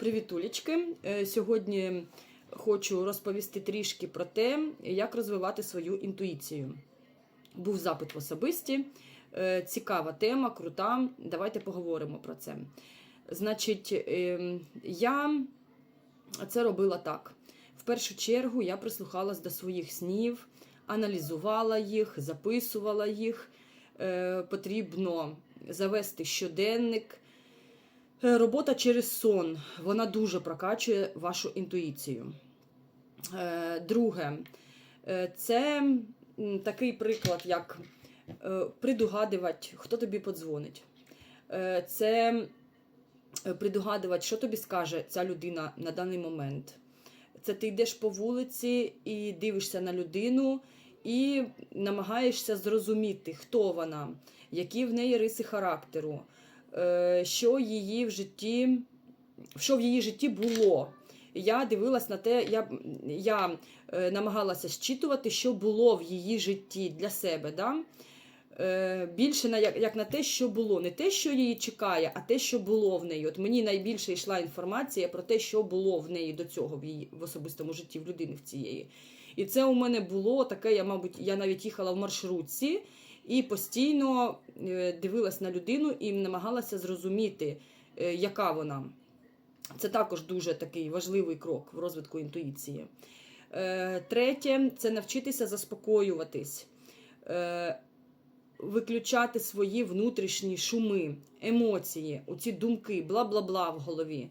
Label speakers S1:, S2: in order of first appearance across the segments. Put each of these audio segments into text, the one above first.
S1: Привітулечки! Е, Сьогодні хочу розповісти трішки про те, як розвивати свою інтуїцію. Був запит в особисті, Е, цікава тема, крута. Давайте поговоримо про це. Значить, ем, я це робила так. В першу чергу я прислухалась до своїх снів, аналізувала їх, записувала їх. Е, Потрібно завести щоденник. Е, Робота через сон. Вона дуже прокачує вашу інтуїцію. Е, Друге, е, це такий приклад, як придугадувати, хто тобі подзвонить. Це придугадувати, що тобі скаже ця людина на даний момент. Це ти йдеш по вулиці і дивишся на людину і намагаєшся зрозуміти, хто вона, які в неї риси характеру, що її в житті, що в її житті було. Я дивилась на те, я, я е, намагалася зчитувати, що було в її житті для себе. Да? Е, більше на як, як на те, що було. Не те, що її чекає, а те, що було в неї. От мені найбільше йшла інформація про те, що було в неї до цього в її в особистому житті, в людини в цієї. І це у мене було таке, я, мабуть, я навіть їхала в маршрутці і постійно е, дивилась на людину і намагалася зрозуміти, е, яка вона. Це також дуже такий важливий крок в розвитку інтуїції. Е, Третє це навчитися заспокоюватись, виключати свої внутрішні шуми, емоції, оці думки, бла-бла-бла в голові.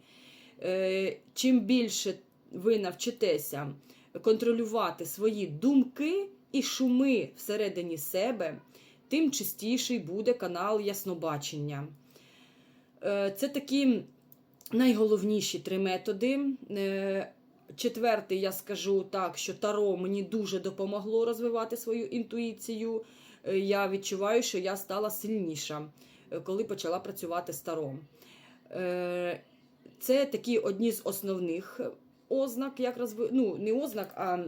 S1: Чим більше ви навчитеся контролювати свої думки і шуми всередині себе, тим чистіший буде канал яснобачення. Е, Це такі найголовніші три методи. Е, Четвертий, я скажу так, що таро мені дуже допомогло розвивати свою інтуїцію. Е, Я відчуваю, що я стала сильніша, коли почала працювати з таро. Це такі одні з основних ознак, як розви... ну, не ознак, а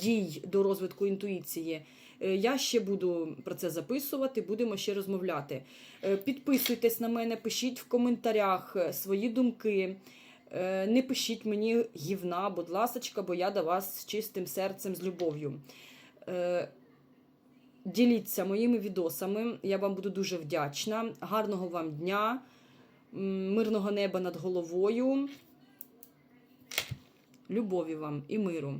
S1: дій до розвитку інтуїції. Е, Я ще буду про це записувати, будемо ще розмовляти. Е, Підписуйтесь на мене, пишіть в коментарях е, свої думки. Не пишіть мені гівна, будь ласочка, бо я до вас з чистим серцем, з любов'ю. Діліться моїми відосами, я вам буду дуже вдячна. Гарного вам дня, мирного неба над головою. Любові вам і миру.